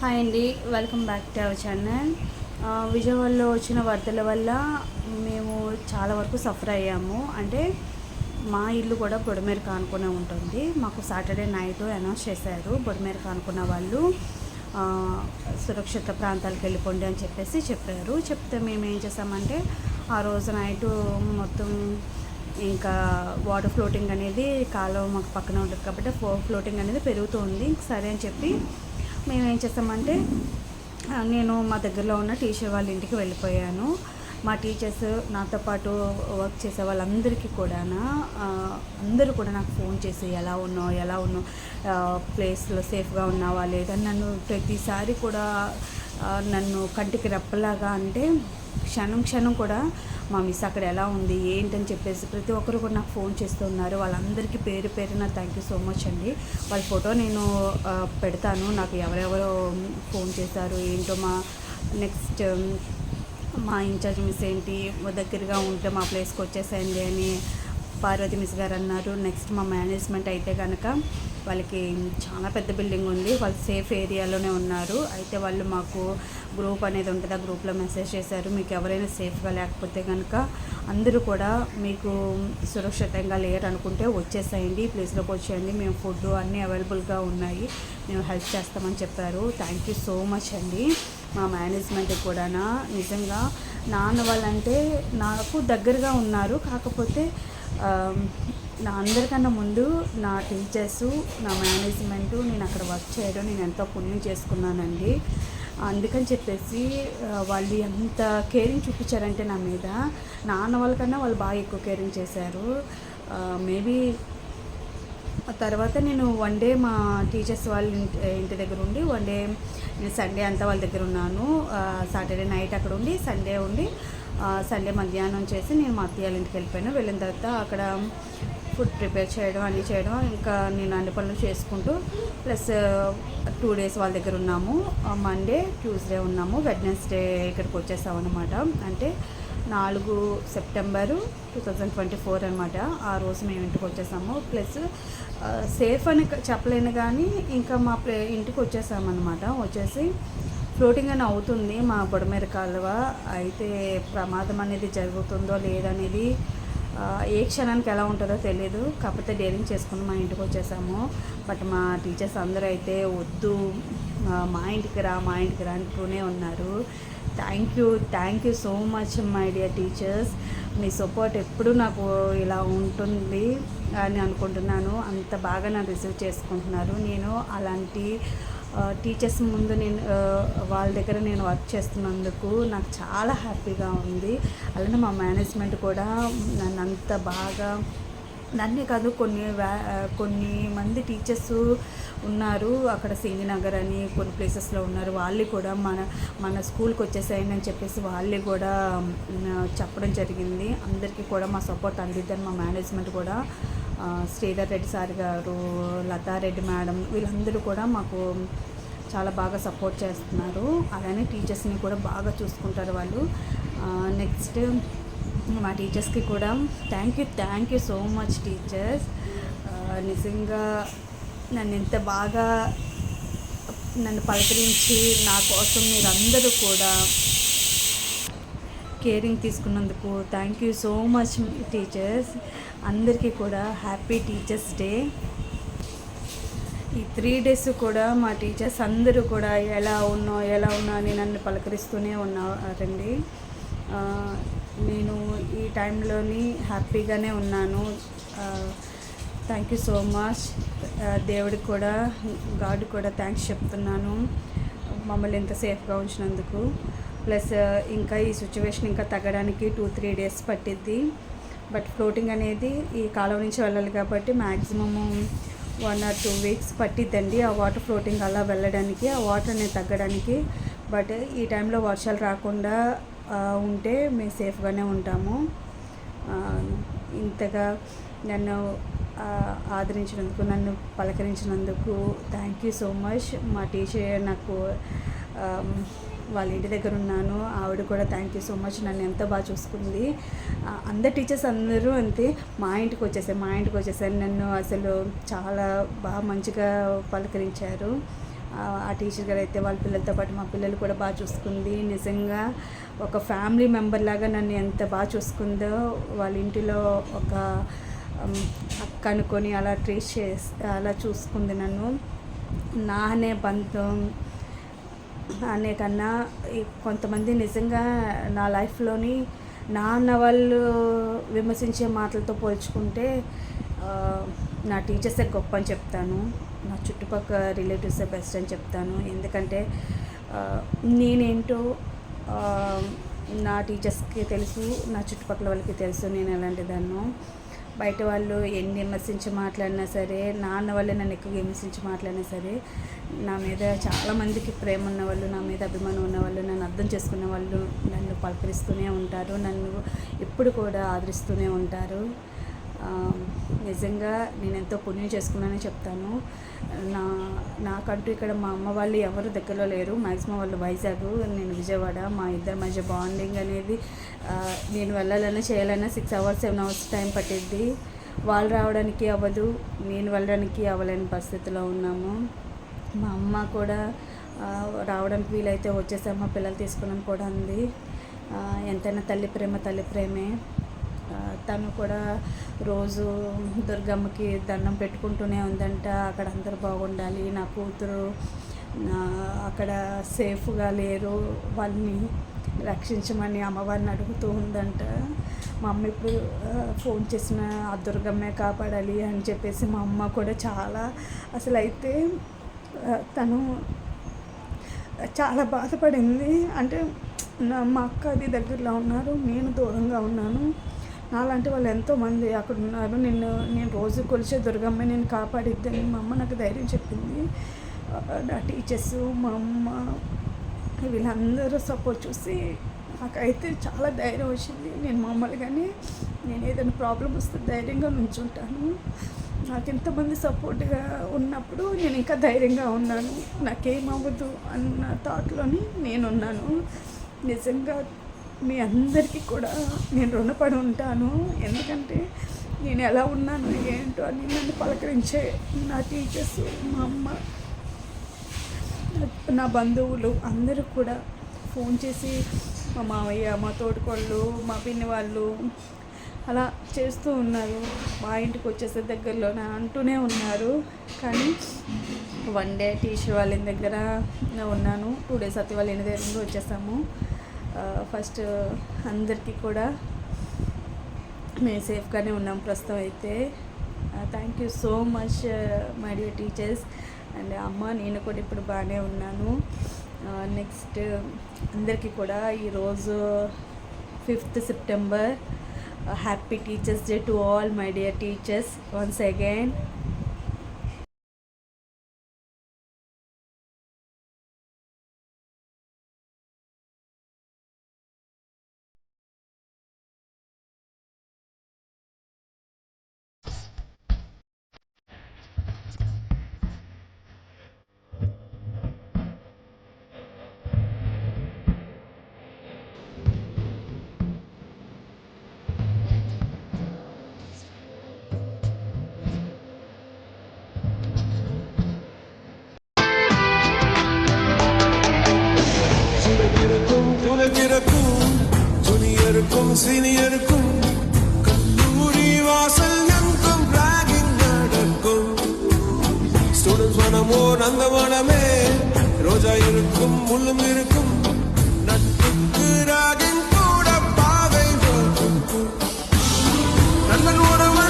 Hi అండి welcome back to our channel. విజయవాడలో వచ్చిన వరదల వల్ల మేము చాలా వరకు సఫర్ అయ్యాము. అంటే మా ఇల్లు కూడా బొడమేర కానుకునే ఉంటుంది. మాకు సాటర్డే నైట్ అనౌన్స్ చేశారు. బొడమేర కానుకున్న వాళ్ళు సురక్షిత ప్రాంతాలకు వెళ్ళిపోండి అని చెప్పేసి చెప్పారు. చెప్తే మేము ఏం చేసామంటే ఆ రోజు నైట్ మొత్తం ఇంకా వాటర్ ఫ్లోటింగ్ అనేది కాలువ మాకు పక్కన ఉంటుంది కాబట్టి ఫ్లోటింగ్ అనేది పెరుగుతూ ఉంది. సరే అని చెప్పి మేము ఏం చేస్తామంటే నేను మా దగ్గరలో ఉన్న టీచర్ వాళ్ళ ఇంటికి వెళ్ళిపోయాను. మా టీచర్స్ నాతో పాటు వర్క్ చేసే వాళ్ళందరికీ కూడా అందరూ కూడా నాకు ఫోన్ చేసి ఎలా ఉన్నావు? ఎలా ఉన్నావు? ప్లేస్లో సేఫ్గా ఉన్నావా? లేదా? నన్ను ప్రతిసారి కూడా నన్ను కంటికి రెప్పలాగా అంటే క్షణం క్షణం కూడా మా మిస్ అక్కడ ఎలా ఉంది? ఏంటని చెప్పేసి ప్రతి ఒక్కరు కూడా నాకు ఫోన్ చేస్తున్నారు వాళ్ళందరికీ పేరు పేరున థ్యాంక్ యూ సో మచ్ అండి. వాళ్ళ ఫోటో నేను పెడతాను. నాకు ఎవరెవరో ఫోన్ చేశారు ఏంటో మా నెక్స్ట్ మా ఇన్ఛార్జ్ మిస్ ఏంటి దగ్గరగా ఉంటే మా ప్లేస్కి వచ్చేసేయండి అని పార్వతి మిస్ గారు అన్నారు. నెక్స్ట్ మా మేనేజ్మెంట్ అయితే కనుక వాళ్ళకి చాలా పెద్ద బిల్డింగ్ ఉంది. వాళ్ళు సేఫ్ ఏరియాలోనే ఉన్నారు. అయితే వాళ్ళు మాకు గ్రూప్ అనేది ఉంటుంది ఆ గ్రూప్లో మెసేజ్ చేశారు. మీకు ఎవరైనా సేఫ్గా లేకపోతే కనుక అందరూ కూడా మీకు సురక్షితంగా లేరు అనుకుంటే వచ్చేసేయండి ఈ ప్లేస్లోకి వచ్చేయండి. మేము ఫుడ్ అన్నీ అవైలబుల్గా ఉన్నాయి. మేము హెల్ప్ చేస్తామని చెప్పారు. థ్యాంక్ యూ సో మచ్ అండి. మా మేనేజ్మెంట్ కూడా నిజంగా నాన్న వాళ్ళంటే నాకు దగ్గరగా ఉన్నారు. కాకపోతే నా అందరికన్నా ముందు నా టీచర్సు నా మేనేజ్మెంటు నేను అక్కడ వర్క్ చేయడం నేను ఎంతో పుణ్యం చేసుకున్నానండి. అందుకని చెప్పేసి వాళ్ళు ఎంత కేరింగ్ చూపించారంటే నా మీద నాన్న వాళ్ళకన్నా వాళ్ళు బాగా ఎక్కువ కేరింగ్ చేశారు. మేబీ తర్వాత నేను వన్ డే మా టీచర్స్ వాళ్ళ ఇంటి ఇంటి దగ్గర ఉండి వన్ డే నేను సండే అంతా వాళ్ళ దగ్గర ఉన్నాను. సాటర్డే నైట్ అక్కడ ఉండి సండే ఉండి సండే మధ్యాహ్నం చేసి నేను మా అత్తయ్య వాళ్ళ ఇంటికి వెళ్ళిపోయాను. వెళ్ళిన తర్వాత అక్కడ ఫుడ్ ప్రిపేర్ చేయడం అన్నీ చేయడం ఇంకా నేను అన్ని పనులు చేసుకుంటూ ప్లస్ టూ డేస్ వాళ్ళ దగ్గర ఉన్నాము. మండే ట్యూస్డే ఉన్నాము. వెడ్నెస్డే ఇక్కడికి వచ్చేసాం అనమాట అంటే నాలుగు September two thousand twenty four అనమాట ఆ రోజు మేము ఇంటికి వచ్చేసాము. ప్లస్ సేఫ్ అని చెప్పలేను కానీ ఇంకా మా ప్లే ఇంటికి వచ్చేసామన్నమాట వచ్చేసి ఫ్లోటింగ్ అని అవుతుంది మా బుడమేర కాలువ. అయితే ప్రమాదం అనేది జరుగుతుందో లేదనేది ఏ క్షణానికి ఎలా ఉంటుందో తెలియదు కాకపోతే డేరింగ్ చేసుకుని మా ఇంటికి వచ్చేసాము. బట్ మా టీచర్స్ అందరూ అయితే వద్దు మా ఇంటికి రా మా ఇంటికి రా అంటూనే ఉన్నారు. Thank you thank you so much my dear teachers me support ఎప్పుడు నాకు ఇలా ఉంటుంది అని అనుకుంటున్నాను. అంత బాగా నన్ను రిసీవ్ చేసుకుంటున్నారు. నేను అలాంటి టీచర్స్ ముందు నేను వాళ్ళ దగ్గర నేను వర్క్ చేస్తున్నందుకు నాకు చాలా హ్యాపీగా ఉంది. అలానే మా మేనేజ్మెంట్ కూడా నన్ను అంత బాగా నన్నే కాదు కొన్ని వ్యా కొన్ని మంది టీచర్స్ ఉన్నారు. అక్కడ సింగినగర్ అని కొన్ని ప్లేసెస్లో ఉన్నారు. వాళ్ళు కూడా మన మన స్కూల్కి వచ్చేసాయని అని చెప్పేసి వాళ్ళు కూడా చెప్పడం జరిగింది. అందరికీ కూడా మా సపోర్ట్ అందిద్దని మా మేనేజ్మెంట్ కూడా శ్రీధర్ రెడ్డి సార్ గారు లతారెడ్డి మేడం వీళ్ళందరూ కూడా మాకు చాలా బాగా సపోర్ట్ చేస్తున్నారు. అలానే టీచర్స్ని కూడా బాగా చూసుకుంటారు వాళ్ళు. నెక్స్ట్ మా టీచర్స్కి కూడా thank you thank you so much teachers. నిజంగా నన్ను ఎంత బాగా నన్ను పలకరించి నా కోసం మీరందరూ కూడా కేరింగ్ తీసుకున్నందుకు thank you so much teachers. అందరికీ కూడా హ్యాపీ టీచర్స్ డే. ఈ త్రీ డేస్ కూడా మా టీచర్స్ అందరూ కూడా ఎలా ఉన్నా ఎలా ఉన్నా అని నన్ను పలకరిస్తూనే ఉన్నారండి. నేను ఈ టైంలోని హ్యాపీగానే ఉన్నాను. థ్యాంక్ యూ సో మచ్ దేవుడికి కూడా గాడ్ కూడా థ్యాంక్స్ చెప్తున్నాను. మమ్మల్ని ఎంత సేఫ్గా ఉంచినందుకు. ప్లస్ ఇంకా ఈ సిచ్యువేషన్ ఇంకా తగ్గడానికి టూ త్రీ డేస్ పట్టిద్ది. బట్ ఫ్లోటింగ్ అనేది ఈ కాలువ నుంచి వెళ్ళాలి కాబట్టి maximum one or two weeks పట్టిద్దండి ఆ వాటర్ ఫ్లోటింగ్ అలా వెళ్ళడానికి ఆ వాటర్ అనేది తగ్గడానికి. బట్ ఈ టైంలో వర్షాలు రాకుండా ఉంటే మేము సేఫ్గానే ఉంటాము. ఇంతగా నన్ను ఆదరించినందుకు నన్ను పలకరించినందుకు థ్యాంక్ యూ సో మచ్. మా టీచర్ నాకు వాళ్ళ ఇంటి దగ్గర ఉన్నాను. ఆవిడ కూడా థ్యాంక్ యూ సో మచ్ నన్ను ఎంత బాగా చూసుకుంది. అందరు టీచర్స్ అందరూ అంతే. మా ఇంటికి వచ్చేసారు మా ఇంటికి వచ్చేసారు. నన్ను అసలు చాలా బాగా మంచిగా పలకరించారు. ఆ, టీచర్ గారు అయితే వాళ్ళ పిల్లలతో పాటు మా పిల్లలు కూడా బాగా చూసుకుంది. నిజంగా ఒక ఫ్యామిలీ మెంబర్ లాగా నన్ను ఎంత బాగా చూసుకుందో వాళ్ళ ఇంటిలో ఒక ఉమ్, అక్క అనుకొని అలా ట్రీట్ చేసి అలా చూసుకుంది నన్ను. నా అనే బంధం అనే కన్నా కొంతమంది నిజంగా నా లైఫ్లోని నాన్న వాళ్ళు విమర్శించే మాటలతో పోల్చుకుంటే నా టీచర్సే గొప్ప అని చెప్తాను. నా చుట్టుపక్కల రిలేటివ్సే బెస్ట్ అని చెప్తాను. ఎందుకంటే నేనేంటో నా టీచర్స్కి తెలుసు నా చుట్టుపక్కల వాళ్ళకి తెలుసు నేను ఎలాంటి బయట వాళ్ళు ఎన్ని విమర్శించి మాట్లాడినా సరే నాన్న వాళ్ళే నన్ను ఎక్కువ విమర్శించి మాట్లాడినా సరే నా మీద చాలామందికి ప్రేమ ఉన్న వాళ్ళు నా మీద అభిమానం ఉన్న వాళ్ళు నన్ను అర్థం చేసుకునే వాళ్ళు నన్ను పలకరిస్తూనే ఉంటారు నన్ను ఎప్పుడు కూడా ఆదరిస్తూనే ఉంటారు. నిజంగా నేను ఎంతో పుణ్యం చేసుకున్నానని చెప్తాను. నా నాకంటూ ఇక్కడ మా అమ్మ వాళ్ళు ఎవరు దగ్గరలో లేరు. మ్యాక్సిమం వాళ్ళు వైజాగ్ నేను విజయవాడ మా ఇద్దరి మధ్య బాండింగ్ అనేది నేను వెళ్ళాలన్నా చేయాలన్నా six hours seven hours time పట్టిద్ది. వాళ్ళు రావడానికి అవ్వదు నేను వెళ్ళడానికి అవ్వలేని పరిస్థితిలో ఉన్నాము. మా అమ్మ కూడా రావడానికి వీలైతే వచ్చేసాము పిల్లలు తీసుకున్నాను కూడా ఉంది ఎంతైనా తల్లి ప్రేమ తల్లి ప్రేమే. తను కూడా రోజు దుర్గమ్మకి దండం పెట్టుకుంటూనే ఉందంట. అక్కడ అందరూ బాగుండాలి. నా కూతురు అక్కడ సేఫ్గా లేరు. వాళ్ళని రక్షించమని అమ్మవారిని అడుగుతూ ఉందంట. మా అమ్మ ఇప్పుడు ఫోన్ చేసిన ఆ దుర్గమ్మే కాపాడాలి అని చెప్పేసి మా అమ్మ కూడా చాలా అసలు అయితే తను చాలా బాధపడింది. అంటే నా మా అక్క అది దగ్గరలో ఉన్నారు. నేను దూరంగా ఉన్నాను. నాలాంటి వాళ్ళు ఎంతోమంది అక్కడ ఉన్నారు. నిన్ను నేను రోజు కొలిచే దుర్గమ్మ నేను కాపాడిద్దని మా అమ్మ నాకు ధైర్యం చెప్పింది. నా టీచర్స్ మా అమ్మ వీళ్ళందరూ సపోర్ట్ చూసి నాకైతే చాలా ధైర్యం వచ్చింది. నేను మామూలుగానే నేను ఏదైనా ప్రాబ్లం వస్తే ధైర్యంగా నుంచుంటాను. నాకు ఇంతమంది సపోర్ట్గా ఉన్నప్పుడు నేను ఇంకా ధైర్యంగా ఉన్నాను. నాకేమవ్వదు అన్న థాట్లోని నేనున్నాను. నిజంగా మీ అందరికీ కూడా నేను రుణపడి ఉంటాను. ఎందుకంటే నేను ఎలా ఉన్నాను ఏంటో అని నన్ను పలకరించే నా టీచర్స్ మా అమ్మ నా బంధువులు అందరూ కూడా ఫోన్ చేసి మా మావయ్య మా తోటికోళ్ళు మా పిన్ని వాళ్ళు అలా చేస్తూ ఉన్నారు. మా ఇంటికి వచ్చేసే దగ్గరలోనే అంటూనే ఉన్నారు. కానీ వన్ డే టీచర్ వాళ్ళ దగ్గర ఉన్నాను. టూ డేస్ అతి వాళ్ళ ఇంటి దగ్గర నుండి వచ్చేసాము. ఫస్ట్ అందరికీ కూడా మేము సేఫ్గానే ఉన్నాం ప్రస్తుతం అయితే. Thank you so much my dear teachers and అమ్మ నేను కూడా ఇప్పుడు బాగానే ఉన్నాను. నెక్స్ట్ అందరికీ కూడా ఈరోజు fifth September happy teachers day to all my dear teachers once again சீனியருக்கும் கல்லூரி வாசல் எங்கும் ராகிங் நடக்கும். ஸ்டூடெண்ட்ஸ் மனமோ நந்தவனமே ரோஜா இருக்கும் முள்ளும் இருக்கும். நட்புக்கு ராகிங் கூட பாவை வகுக்கும் நல்ல